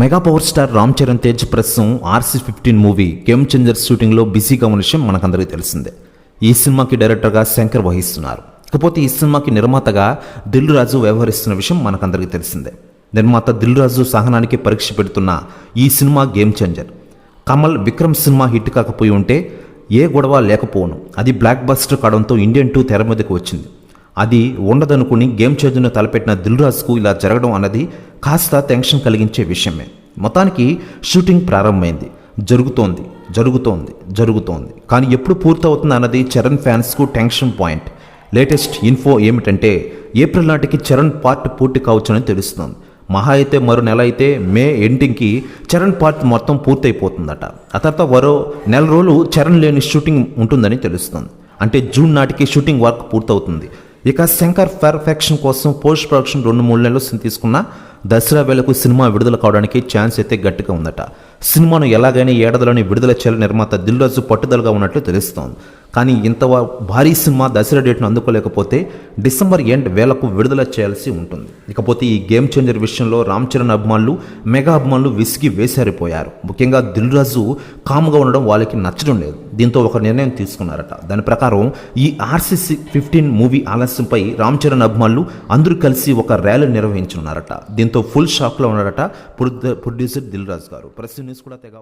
Mega power star Ram Charan Tej ప్రస్తుతం RC fifteen movie game changer షూటింగ్లో బిజీగా ఉన్న విషయం మనకందరికీ తెలిసిందే. ఈ సినిమాకి డైరెక్టర్గా శంకర్ వహిస్తున్నారు. ఇకపోతే ఈ సినిమాకి నిర్మాతగా దిల్ రాజు వ్యవహరిస్తున్న విషయం మనకందరికీ తెలిసిందే. నిర్మాత దిల్ రాజు సహనానికి పరీక్ష పెడుతున్న ఈ cinema game changer Kamal Vikram cinema hit కాకపోయి ఉంటే ఏ గొడవ లేకపోను అది బ్లాక్ బస్టర్ కావడంతో ఇండియన్ టూ తెర మీదకి వచ్చింది. అది ఉండదనుకుని గేమ్ చేంజ్ను తలపెట్టిన దిల్రాజ్కు ఇలా జరగడం అన్నది కాస్త టెన్షన్ కలిగించే విషయమే. మొత్తానికి షూటింగ్ ప్రారంభమైంది. జరుగుతోంది జరుగుతోంది జరుగుతోంది. కానీ ఎప్పుడు పూర్తవుతుంది అన్నది చరణ్ ఫ్యాన్స్కు టెన్షన్ పాయింట్. లేటెస్ట్ ఇన్ఫో ఏమిటంటే ఏప్రిల్ నాటికి చరణ్ పార్ట్ పూర్తి కావచ్చని తెలుస్తోంది. మహా అయితే మరో నెల అయితే మే ఎండింగ్కి చరణ్ పార్ట్ మొత్తం పూర్తయిపోతుందట. ఆ తర్వాత మరో నెల రోజులు చరణ్ లేని షూటింగ్ ఉంటుందని తెలుస్తుంది. అంటే జూన్ నాటికి షూటింగ్ వర్క్ పూర్తవుతుంది. ఇక శంకర్ పర్ఫెక్షన్ కోసం పోస్ట్ ప్రొడక్షన్ రెండు మూడు నెలలు తీసుకున్న దసరా వేళకు సినిమా విడుదల కావడానికి ఛాన్స్ అయితే గట్టిగా ఉందట. సినిమాను ఎలాగైనా ఏడాదిలోని విడుదల చేయాలని నిర్మాత దిల్రాజు పట్టుదలగా ఉన్నట్లు తెలుస్తోంది. కానీ ఇంత భారీ సినిమా దసరా డేట్ను అందుకోలేకపోతే డిసెంబర్ ఎండ్ వేలకు విడుదల చేయాల్సి ఉంటుంది. ఇకపోతే ఈ గేమ్ చేంజర్ విషయంలో రామ్ చరణ్ అభిమానులు మెగా అభిమానులు విసిగి వేసారిపోయారు ముఖ్యంగా దిల్ రాజు కామ్గా ఉండడం వాళ్ళకి నచ్చడం లేదు. దీంతో ఒక నిర్ణయం తీసుకున్నారట. దాని ప్రకారం ఈ ఆర్సీసీ ఫిఫ్టీన్ మూవీ ఆలస్యంపై రామ్ చరణ్ అభిమానులు అందరూ కలిసి ఒక ర్యాలీ నిర్వహించనున్నారట. దీంతో ఫుల్ షాక్లో ఉన్నారట ప్రొడ్యూసర్ దిల్ రాజు గారు. ప్రెస్ న్యూస్ కూడా తెగ